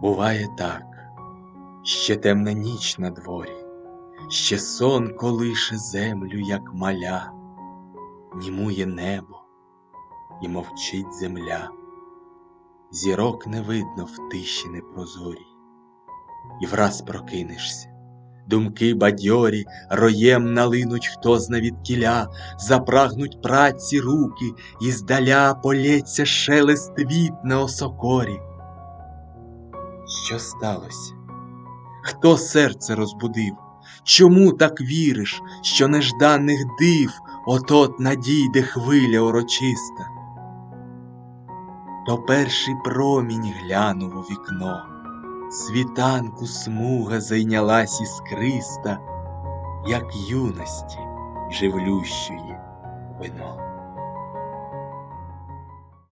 Буває так, ще темна ніч на дворі, ще сон колише землю, як маля, німує небо і мовчить земля, зірок не видно в тиші непрозорій, і враз прокинешся, думки бадьорі роєм налинуть хто зна відкіля, запрагнуть праці руки, і здаля полється шелест віт на осокорі. Що сталося? Хто серце розбудив? Чому так віриш, що нежданих див от-от надійде хвиля урочиста? То перший промінь глянув у вікно, світанку смуга зайнялась іскриста, як юності живлющої вино.